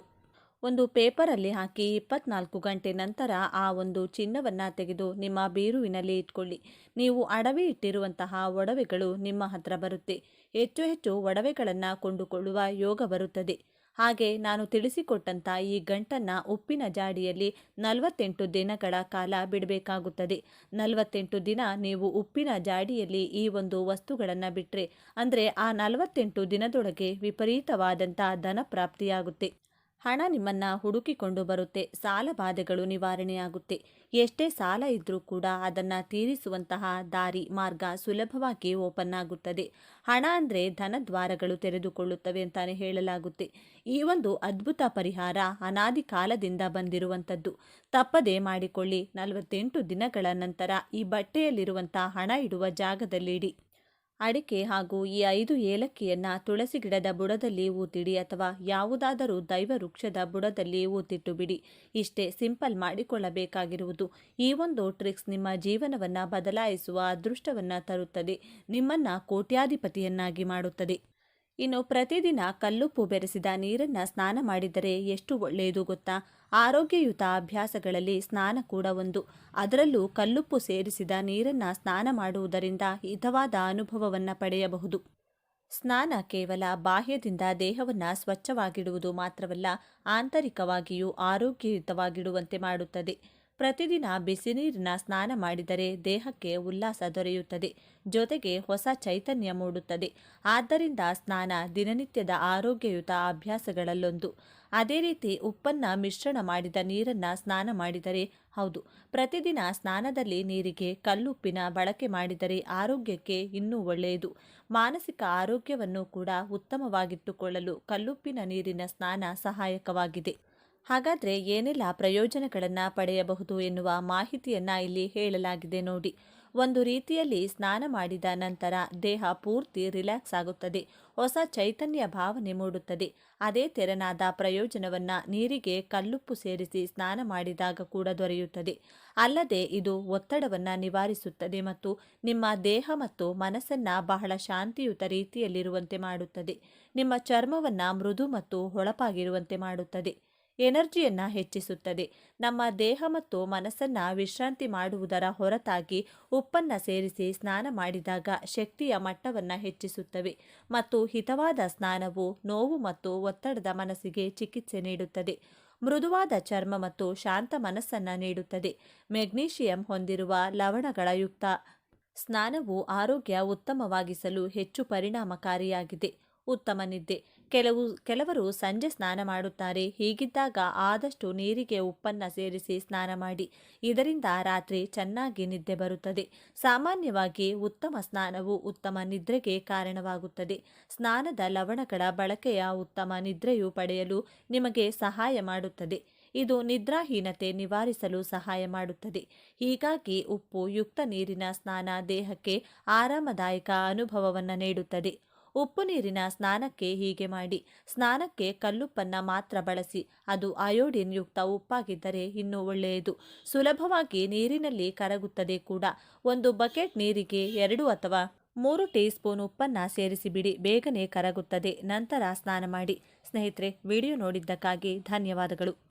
ಒಂದು ಪೇಪರಲ್ಲಿ ಹಾಕಿ ಇಪ್ಪತ್ನಾಲ್ಕು ಗಂಟೆ ನಂತರ ಆ ಒಂದು ಚಿನ್ನವನ್ನು ತೆಗೆದು ನಿಮ್ಮ ಬೀರುವಿನಲ್ಲಿ ಇಟ್ಕೊಳ್ಳಿ. ನೀವು ಅಡವಿ ಇಟ್ಟಿರುವಂತಹ ಒಡವೆಗಳು ನಿಮ್ಮ ಹತ್ರ ಬರುತ್ತೆ. ಹೆಚ್ಚು ಹೆಚ್ಚು ಒಡವೆಗಳನ್ನು ಕೊಂಡುಕೊಳ್ಳುವ ಯೋಗ ಬರುತ್ತದೆ. ಹಾಗೆ ನಾನು ತಿಳಿಸಿಕೊಟ್ಟಂಥ ಈ ಗಂಟನ್ನು ಉಪ್ಪಿನ ಜಾಡಿಯಲ್ಲಿ ನಲವತ್ತೆಂಟು ದಿನಗಳ ಕಾಲ ಬಿಡಬೇಕಾಗುತ್ತದೆ. ನಲವತ್ತೆಂಟು ದಿನ ನೀವು ಉಪ್ಪಿನ ಜಾಡಿಯಲ್ಲಿ ಈ ಒಂದು ವಸ್ತುಗಳನ್ನು ಬಿಟ್ಟರೆ ಅಂದರೆ ಆ ನಲವತ್ತೆಂಟು ದಿನದೊಳಗೆ ವಿಪರೀತವಾದಂಥ ಧನ ಪ್ರಾಪ್ತಿಯಾಗುತ್ತೆ. ಹಣ ನಿಮ್ಮನ್ನ ಹುಡುಕಿಕೊಂಡು ಬರುತ್ತೆ. ಸಾಲ ಬಾಧೆಗಳು ನಿವಾರಣೆಯಾಗುತ್ತೆ. ಎಷ್ಟೇ ಸಾಲ ಇದ್ರೂ ಕೂಡ ಅದನ್ನು ತೀರಿಸುವಂತಹ ದಾರಿ, ಮಾರ್ಗ ಸುಲಭವಾಗಿ ಓಪನ್ ಆಗುತ್ತದೆ. ಹಣ ಅಂದರೆ ಧನದ್ವಾರಗಳು ತೆರೆದುಕೊಳ್ಳುತ್ತವೆ ಅಂತಾನೆ ಹೇಳಲಾಗುತ್ತೆ. ಈ ಒಂದು ಅದ್ಭುತ ಪರಿಹಾರ ಅನಾದಿ ಕಾಲದಿಂದ ಬಂದಿರುವಂಥದ್ದು. ತಪ್ಪದೆ ಮಾಡಿಕೊಳ್ಳಿ. ನಲವತ್ತೆಂಟು ದಿನಗಳ ನಂತರ ಈ ಬಟ್ಟೆಯಲ್ಲಿರುವಂಥ ಹಣ ಇಡುವ ಜಾಗದಲ್ಲಿಡಿ. ಅಡಿಕೆ ಹಾಗೂ ಈ ಐದು ಏಲಕ್ಕಿಯನ್ನ ತುಳಸಿ ಗಿಡದ ಬುಡದಲ್ಲಿ ಊತಿಡಿ ಅಥವಾ ಯಾವುದಾದರೂ ದೈವ ವೃಕ್ಷದ ಬುಡದಲ್ಲಿ ಊತಿಟ್ಟು ಬಿಡಿ. ಇಷ್ಟೇ ಸಿಂಪಲ್ ಮಾಡಿಕೊಳ್ಳಬೇಕಾಗಿರುವುದು. ಈ ಒಂದು ಟ್ರಿಕ್ಸ್ ನಿಮ್ಮ ಜೀವನವನ್ನ ಬದಲಾಯಿಸುವ ಅದೃಷ್ಟವನ್ನ ತರುತ್ತದೆ. ನಿಮ್ಮನ್ನ ಕೋಟ್ಯಾಧಿಪತಿಯನ್ನಾಗಿ ಮಾಡುತ್ತದೆ. ಇನ್ನು ಪ್ರತಿದಿನ ಕಲ್ಲುಪ್ಪು ಬೆರೆಸಿದ ನೀರನ್ನು ಸ್ನಾನ ಮಾಡಿದರೆ ಎಷ್ಟು ಒಳ್ಳೆಯದು ಗೊತ್ತಾ? ಆರೋಗ್ಯಯುತ ಅಭ್ಯಾಸಗಳಲ್ಲಿ ಸ್ನಾನ ಕೂಡ ಒಂದು. ಅದರಲ್ಲೂ ಕಲ್ಲುಪ್ಪು ಸೇರಿಸಿದ ನೀರನ್ನು ಸ್ನಾನ ಮಾಡುವುದರಿಂದ ಹಿತವಾದ ಅನುಭವವನ್ನು ಪಡೆಯಬಹುದು. ಸ್ನಾನ ಕೇವಲ ಬಾಹ್ಯದಿಂದ ದೇಹವನ್ನು ಸ್ವಚ್ಛವಾಗಿಡುವುದು ಮಾತ್ರವಲ್ಲ, ಆಂತರಿಕವಾಗಿಯೂ ಆರೋಗ್ಯಯುತವಾಗಿಡುವಂತೆ ಮಾಡುತ್ತದೆ. ಪ್ರತಿದಿನ ಬಿಸಿ ನೀರಿನ ಸ್ನಾನ ಮಾಡಿದರೆ ದೇಹಕ್ಕೆ ಉಲ್ಲಾಸ ದೊರೆಯುತ್ತದೆ, ಜೊತೆಗೆ ಹೊಸ ಚೈತನ್ಯ ಮೂಡುತ್ತದೆ. ಆದ್ದರಿಂದ ಸ್ನಾನ ದಿನನಿತ್ಯದ ಆರೋಗ್ಯಯುತ ಅಭ್ಯಾಸಗಳಲ್ಲೊಂದು. ಅದೇ ರೀತಿ ಉಪ್ಪನ್ನ ಮಿಶ್ರಣ ಮಾಡಿದ ನೀರನ್ನ ಸ್ನಾನ ಮಾಡಿದರೆ ಹೌದು. ಪ್ರತಿದಿನ ಸ್ನಾನದಲ್ಲಿ ನೀರಿಗೆ ಕಲ್ಲುಪ್ಪಿನ ಬಳಕೆ ಮಾಡಿದರೆ ಆರೋಗ್ಯಕ್ಕೆ ಇನ್ನೂ ಒಳ್ಳೆಯದು. ಮಾನಸಿಕ ಆರೋಗ್ಯವನ್ನು ಕೂಡ ಉತ್ತಮವಾಗಿಟ್ಟುಕೊಳ್ಳಲು ಕಲ್ಲುಪ್ಪಿನ ನೀರಿನ ಸ್ನಾನ ಸಹಾಯಕವಾಗಿದೆ. ಹಾಗಾದರೆ ಏನೆಲ್ಲ ಪ್ರಯೋಜನಗಳನ್ನು ಪಡೆಯಬಹುದು ಎನ್ನುವ ಮಾಹಿತಿಯನ್ನು ಇಲ್ಲಿ ಹೇಳಲಾಗಿದೆ ನೋಡಿ. ಒಂದು ರೀತಿಯಲ್ಲಿ ಸ್ನಾನ ಮಾಡಿದ ನಂತರ ದೇಹ ಪೂರ್ತಿ ರಿಲ್ಯಾಕ್ಸ್ ಆಗುತ್ತದೆ, ಹೊಸ ಚೈತನ್ಯ ಭಾವನೆ ಮೂಡುತ್ತದೆ. ಅದೇ ತೆರನಾದ ಪ್ರಯೋಜನವನ್ನು ನೀರಿಗೆ ಕಲ್ಲುಪ್ಪು ಸೇರಿಸಿ ಸ್ನಾನ ಮಾಡಿದಾಗ ಕೂಡ ದೊರೆಯುತ್ತದೆ. ಅಲ್ಲದೆ ಇದು ಒತ್ತಡವನ್ನು ನಿವಾರಿಸುತ್ತದೆ ಮತ್ತು ನಿಮ್ಮ ದೇಹ ಮತ್ತು ಮನಸ್ಸನ್ನು ಬಹಳ ಶಾಂತಿಯುತ ರೀತಿಯಲ್ಲಿರುವಂತೆ ಮಾಡುತ್ತದೆ. ನಿಮ್ಮ ಚರ್ಮವನ್ನು ಮೃದು ಮತ್ತು ಹೊಳಪಾಗಿರುವಂತೆ ಮಾಡುತ್ತದೆ. ಎನರ್ಜಿಯನ್ನು ಹೆಚ್ಚಿಸುತ್ತದೆ. ನಮ್ಮ ದೇಹ ಮತ್ತು ಮನಸ್ಸನ್ನು ವಿಶ್ರಾಂತಿ ಮಾಡುವುದರ ಹೊರತಾಗಿ ಉಪ್ಪನ್ನು ಸೇರಿಸಿ ಸ್ನಾನ ಮಾಡಿದಾಗ ಶಕ್ತಿಯ ಮಟ್ಟವನ್ನು ಹೆಚ್ಚಿಸುತ್ತವೆ ಮತ್ತು ಹಿತವಾದ ಸ್ನಾನವು ನೋವು ಮತ್ತು ಒತ್ತಡದ ಮನಸ್ಸಿಗೆ ಚಿಕಿತ್ಸೆ ನೀಡುತ್ತದೆ. ಮೃದುವಾದ ಚರ್ಮ ಮತ್ತು ಶಾಂತ ಮನಸ್ಸನ್ನು ನೀಡುತ್ತದೆ. ಮೆಗ್ನೀಷಿಯಂ ಹೊಂದಿರುವ ಲವಣಗಳ ಯುಕ್ತ ಸ್ನಾನವು ಆರೋಗ್ಯ ಉತ್ತಮವಾಗಿಸಲು ಹೆಚ್ಚು ಪರಿಣಾಮಕಾರಿಯಾಗಿದೆ. ಉತ್ತಮ ನಿದ್ದೆ. ಕೆಲವು, ಕೆಲವರು ಸಂಜೆ ಸ್ನಾನ ಮಾಡುತ್ತಾರೆ. ಹೀಗಿದ್ದಾಗ ಆದಷ್ಟು ನೀರಿಗೆ, ಉಪ್ಪನ್ನು ಸೇರಿಸಿ ಸ್ನಾನ ಮಾಡಿ. ಇದರಿಂದ ರಾತ್ರಿ ಚೆನ್ನಾಗಿ ನಿದ್ದೆ ಬರುತ್ತದೆ. ಸಾಮಾನ್ಯವಾಗಿ ಉತ್ತಮ ಸ್ನಾನವು ಉತ್ತಮ ನಿದ್ರೆಗೆ ಕಾರಣವಾಗುತ್ತದೆ. ಸ್ನಾನದ ಲವಣಗಳ ಬಳಕೆಯ ಉತ್ತಮ ನಿದ್ರೆಯು ಪಡೆಯಲು ನಿಮಗೆ ಸಹಾಯ ಮಾಡುತ್ತದೆ. ಇದು ನಿದ್ರಾಹೀನತೆ ನಿವಾರಿಸಲು ಸಹಾಯ ಮಾಡುತ್ತದೆ. ಹೀಗಾಗಿ ಉಪ್ಪು ಯುಕ್ತ ನೀರಿನ ಸ್ನಾನ ದೇಹಕ್ಕೆ ಆರಾಮದಾಯಕ ಅನುಭವವನ್ನು ನೀಡುತ್ತದೆ. ಉಪ್ಪು ನೀರಿನ ಸ್ನಾನಕ್ಕೆ ಹೀಗೆ ಮಾಡಿ. ಸ್ನಾನಕ್ಕೆ ಕಲ್ಲುಪ್ಪನ್ನು ಮಾತ್ರ ಬಳಸಿ. ಅದು ಅಯೋಡಿನ್ ಯುಕ್ತ ಉಪ್ಪಾಗಿದ್ದರೆ ಇನ್ನೂ ಒಳ್ಳೆಯದು. ಸುಲಭವಾಗಿ ನೀರಿನಲ್ಲಿ ಕರಗುತ್ತದೆ ಕೂಡ. ಒಂದು ಬಕೆಟ್ ನೀರಿಗೆ ಎರಡು ಅಥವಾ ಮೂರು ಟೀ ಸ್ಪೂನ್ ಉಪ್ಪನ್ನು ಸೇರಿಸಿಬಿಡಿ ಬೇಗನೆ ಕರಗುತ್ತದೆ. ನಂತರ ಸ್ನಾನ ಮಾಡಿ. ಸ್ನೇಹಿತರೆ, ವಿಡಿಯೋ ನೋಡಿದ್ದಕ್ಕಾಗಿ ಧನ್ಯವಾದಗಳು.